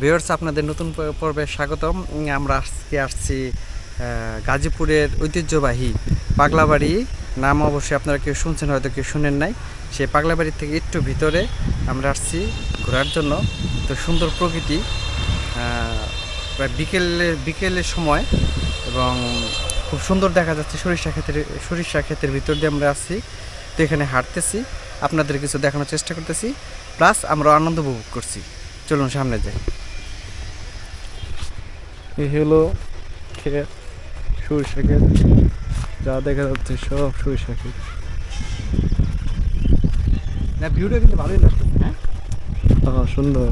Viewers আপনাদের নতুন পর্বে স্বাগতম। আমরা আজকে আসছি গাজীপুরের ঐতিহ্যবাহী পাগলাবাড়ি। নাম অবশ্যই আপনারা কেউ শুনছেন, হয়তো কেউ শুনেন নাই। সেই পাগলাবাড়ি থেকে একটু ভিতরে আমরা আসছি ঘোরার জন্য। তো সুন্দর প্রকৃতি প্রায় বিকেলের বিকেলের সময় এবং খুব সুন্দর দেখা যাচ্ছে সরিষা ক্ষেতের সরিষা ক্ষেতের ভিতর দিয়ে আমরা আসছি। তো এখানে হাঁটতেছি, আপনাদের কিছু দেখানোর চেষ্টা করতেছি। প্লাস আমরা আনন্দ উপভোগ করছি। চলুন সামনে যাই। এই হলো ক্ষেত সরিষা ক্ষেত। যা দেখা যাচ্ছে সব সরিষা ক্ষেত। না ভিউটা কিন্তু ভালোই লাগছে হ্যাঁ? সুন্দর।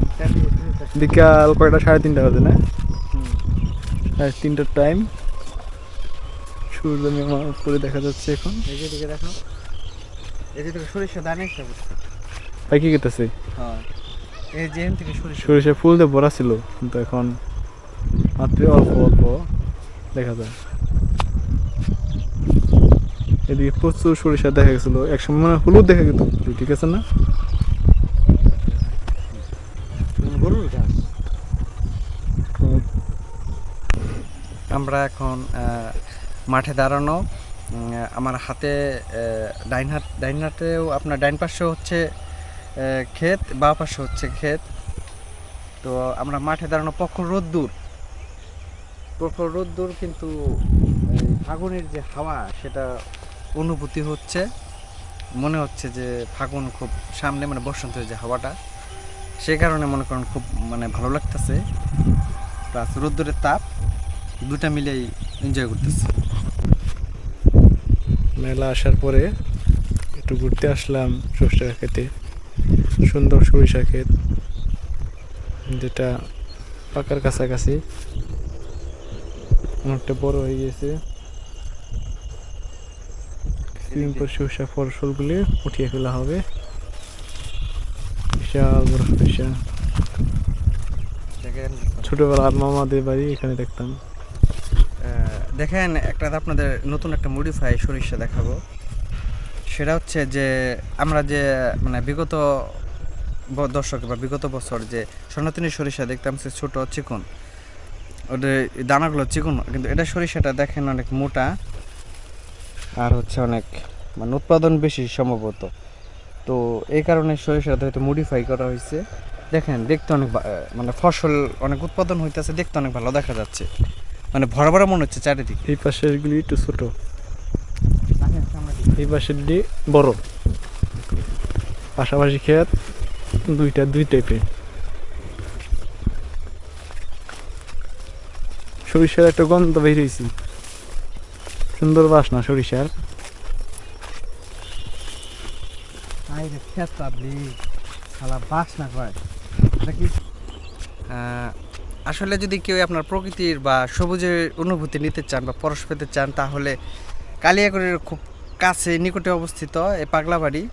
বিকাল কয়টা? সাড়ে তিনটা বাজে না? সাড়ে তিনটার টাইম সূর্য উপরে দেখা যাচ্ছে এখন। দেখো। থেকে সরিষা দানে ভাই কি করতেছে হ্যাঁ। সরিষা। সরিষা ফুল দিয়ে ভরা ছিল কিন্তু এখন মাত্র অল্প অল্প দেখা যায়। এদিকে প্রচুর সরিষা দেখা গেছিল। একসময় মানে হলুদ দেখা যেত ঠিক আছে না? আমরা এখন মাঠে দাঁড়ানো আমার হাতে ডাইন হাত ডাইন হাতেও আপনার ডাইন পাশে হচ্ছে ক্ষেত, বা পাশে হচ্ছে ক্ষেত। তো আমরা মাঠে দাঁড়ানো প্রখর রোদ্দুর। প্রখর রোদ্দুর কিন্তু ফাগুনের যে হাওয়া, সেটা অনুভূতি হচ্ছে। মনে হচ্ছে যে ফাগুন খুব সামনে মানে বসন্তের যে হাওয়াটা, সে কারণে মনে করেন খুব মানে ভালো লাগতেছে। প্লাস রোদ্দুরের তাপ দুটা মিলেই এনজয় করতেছি। মেলা আসার পরে একটু ঘুরতে আসলাম সরিষা খেতে। সুন্দর সরিষা ক্ষেত যেটা পাকার কাছাকাছি। অনেকটা বড় হয়ে গেছে। কিছুদিন পর সরিষা ফসলগুলি উঠিয়ে ফেলা হবে। বিশাল বড় সরিষা। দেখেন। ছোটবেলার মামাদের বাড়ি এখানে দেখতাম। আহ, দেখেন একটা আপনাদের নতুন একটা মডিফাই সরিষা দেখাবো। সেটা হচ্ছে যে আমরা যে মানে বিগত দশক বা বিগত বছর যে সনাতনী সরিষা দেখতাম সে ছোটো চিকন। ওদের দানাগুলো চিকন, কিন্তু এটা সরিষাটা দেখেন অনেক মোটা আর হচ্ছে অনেক মানে উৎপাদন বেশি সম্ভবত। তো এই কারণে সরিষাটা হয়তো মডিফাই করা হয়েছে। দেখেন, দেখতে অনেক মানে ফসল অনেক উৎপাদন হইতেছে, দেখতে অনেক ভালো দেখা যাচ্ছে। মানে ভরা ভরা মনে হচ্ছে চারিদিকে। এই পাশের একটু ছোট। এই পাশের দিয়ে বড়। পাশাপাশি ক্ষেত দুইটা দুই টাইপের সরিষার একটা গন্ধ বের হয়েছি সুন্দর বাসনা সরিষার। বাস না নাকি আসলে যদি কেউ আপনার প্রকৃতির বা সবুজের অনুভূতি নিতে চান বা পরশ পেতে চান তাহলে কালিয়াগড়ের খুব কাছে নিকটে অবস্থিত এই পাগলা বাড়ি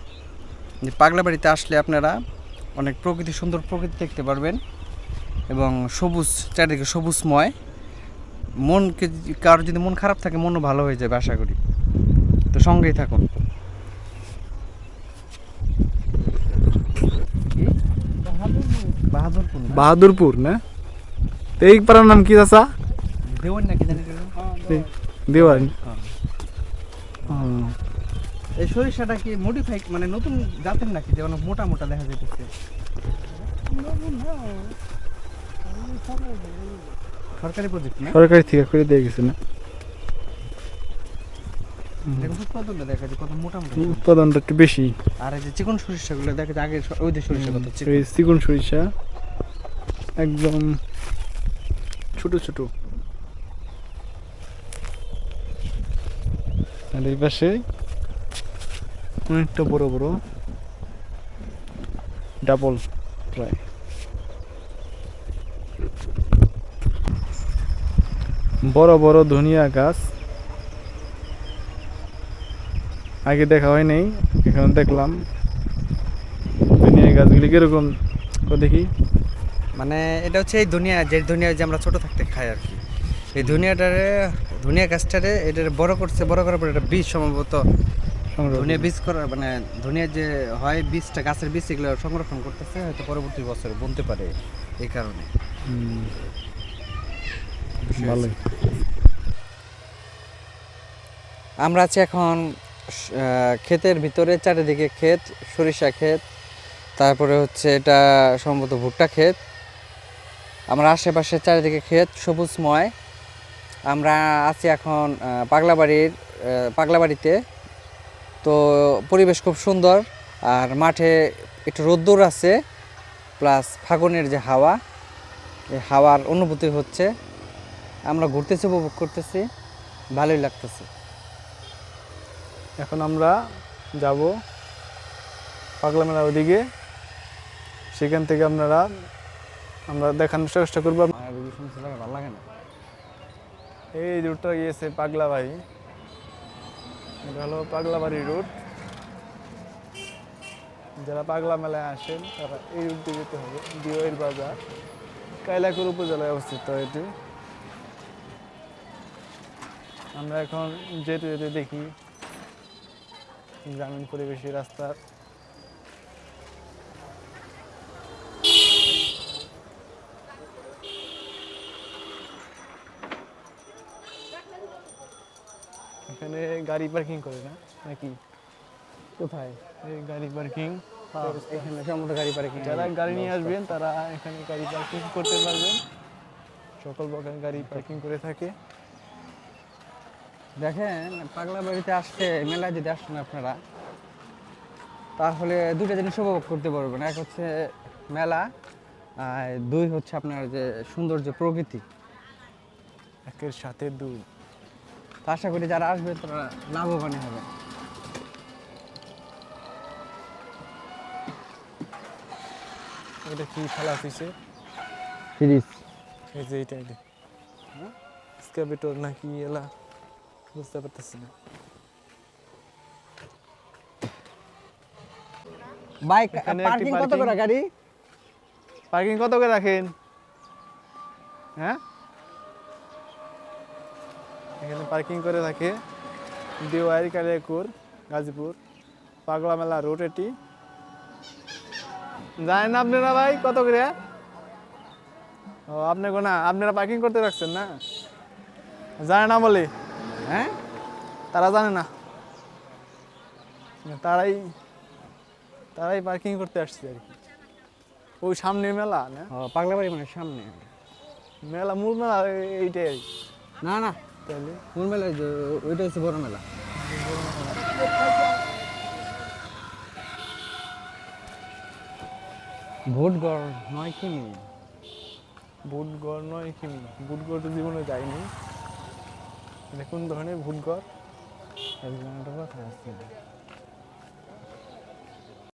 যে পাগলা বাড়িতে আসলে আপনারা অনেক প্রকৃতি সুন্দর প্রকৃতি দেখতে পারবেন এবং সবুজ চারিদিকে সবুজময় মনকে কারোর যদি মন খারাপ থাকে মনও ভালো হয়ে যাবে আশা করি তো সঙ্গেই থাকুন কি? বাহাদুরপুর না? বাহাদুরপুর না তো এই পাড়ার নাম কি চাচা দেওয়ান নাকি জানি না? দেওয়ান হ্যাঁ। ও, এই সরিষাটা কি মডিফাই মানে নতুন জাতের নাকি যে অনেক মোটা মোটা দেখা যাইতেছে? সরকারি প্রজেক্ট না? সরকারি থেকে করে দিয়ে গেছে না। উৎপাদনটা দেখা যায় কত মোটা মোটা। উৎপাদনটা একটু বেশি। আর এই যে চিকন সরিষাগুলো দেখা যায় আগে ওই যে সরিষা কত চিকন সরিষা একদম ছোট ছোট। আর এই পাশে অনেকটা বড় বড় ডাবল প্রায় বড় বড় ধনিয়া গাছ। আগে দেখা হয় নাই, এখন দেখলাম। ধনিয়া গাছগুলি কীরকম দেখি। মানে এটা হচ্ছে এই দুনিয়া যে দুনিয়া যে আমরা ছোট থাকতে খাই আর কি। এই দুনিয়াটারে ধনিয়া গাছটারে এটা বড় করছে বড় করার পর এটা বীজ সম্ভবত ধনিয়া বীজ করা মানে ধনিয়া যে হয় বীজটা গাছের বীজ এগুলো সংরক্ষণ করতেছে হয়তো পরবর্তী বছর বুনতে পারে এই কারণে। আমরা আছি এখন ক্ষেতের ভিতরে চারিদিকে ক্ষেত সরিষা ক্ষেত তারপরে হচ্ছে এটা সম্ভবত ভুট্টা ক্ষেত। আমার আশেপাশে চারিদিকে ক্ষেত সবুজময় আমরা আছি এখন পাগলাবাড়ির পাগলাবাড়িতে। তো পরিবেশ খুব সুন্দর, আর মাঠে একটু রোদ্দুর আছে, প্লাস ফাগুনের যে হাওয়া, এই হাওয়ার অনুভূতি হচ্ছে। আমরা ঘুরতেছি, উপভোগ করতেছি, ভালোই লাগতেছে। এখন আমরা যাব পাগলা মেলার ওদিকে। সেখান থেকে আপনারা, আমরা দেখানোর চেষ্টা করব আর এই সমস্ত জায়গা ভালো লাগে না এই রুটটা গিয়েছে পাগলা বাড়ি এটা হলো পাগলা বাড়ি রুট। যারা পাগলা মেলায় আসেন, তারা এই রুটটি যেতে হবে দিওয়ের বাজার। কাইলাকুর উপজেলায় অবস্থিত এটি। আমরা এখন যেতে যেতে দেখি, গ্রামীণ পরিবেশী রাস্তার এখানে গাড়ি পার্কিং করে না? নাকি? কোথায়? এই গাড়ি পার্কিং। এখানে সমস্ত গাড়ি পার্কিং যারা গাড়ি নিয়ে আসবেন তারা এখানে গাড়ি পার্কিং করতে পারবেন। সকল প্রকার গাড়ি পার্কিং করে থাকে। দেখেন পাগলা বাড়িতে আসতে মেলায় যদি আসেন আপনারা তাহলে দুটো জিনিস উপভোগ করতে পারবেন। এক হচ্ছে মেলা আর দুই হচ্ছে আপনার যে সৌন্দর্য প্রকৃতি। একের সাথে দুই। তো আশা করি যারা আসবে তারা লাভবান হবে। এটা কি খেলা হয়েছে ফ্রিজ এই যে এইটা এটা স্ক্যাবিটর নাকি এলা বুঝতে পারতেছি না। বাইক পার্কিং কত করে গাড়ি? পার্কিং কত করে রাখেন? হ্যাঁ? এখানে পার্কিং করে থাকে। দিওয়ারি কালিয়াকুর গাজীপুর পাগলা মেলা রোড এটি। জানেন না আপনারা ভাই কত করে? ও আপনি না আপনারা পার্কিং করতে রাখছেন না? জানে না বলে। হ্যাঁ? তারা জানে না। তারাই তারাই পার্কিং করতে আসছে আর কি। ওই সামনে মেলা না? ও পাগলা বাড়ি মানে সামনে। মেলা মূল মেলা এইটাই না না। তাহলে? কোন মেলা ওইটা হচ্ছে বড় মেলা। ভোটগড় নয় কিমি ভোটগড় নয় কিমি ভোটগড় তো জীবনে যায়নি এটা কোন ধরনের বুটগড় একটা কথা আছে।